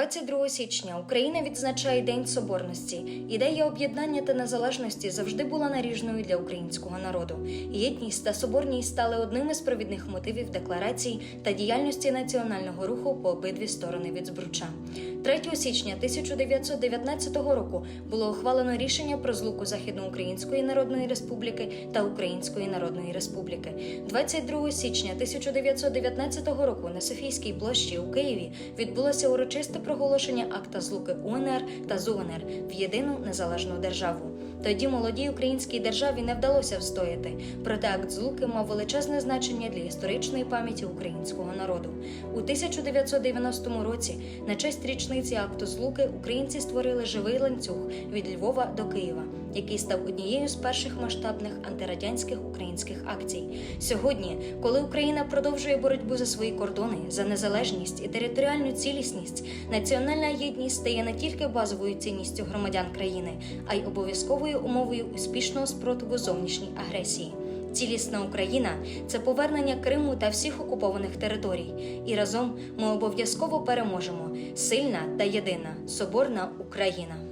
22 січня Україна відзначає День Соборності. Ідея об'єднання та незалежності завжди була наріжною для українського народу. Єдність та соборність стали одним із провідних мотивів декларацій та діяльності національного руху по обидві сторони від збруча. 3 січня 1919 року було ухвалено рішення про злуку Західноукраїнської Народної Республіки та Української Народної Республіки. 22 січня 1919 року на Софійській площі у Києві відбулося урочисте проголошення акта злуки УНР та ЗУНР в єдину незалежну державу. Тоді молодій українській державі не вдалося встояти, проте акт злуки мав величезне значення для історичної пам'яті українського народу. У 1990 році, на честь річниці акту злуки, українці створили живий ланцюг від Львова до Києва, який став однією з перших масштабних антирадянських українських акцій. Сьогодні, коли Україна продовжує боротьбу за свої кордони, за незалежність і територіальну цілісність, національна єдність стає не тільки базовою цінністю громадян країни, а й обов'язковою умовою успішного спротиву зовнішній агресії. Цілісна Україна це повернення Криму та всіх окупованих територій. І разом ми обов'язково переможемо. Сильна та єдина соборна Україна.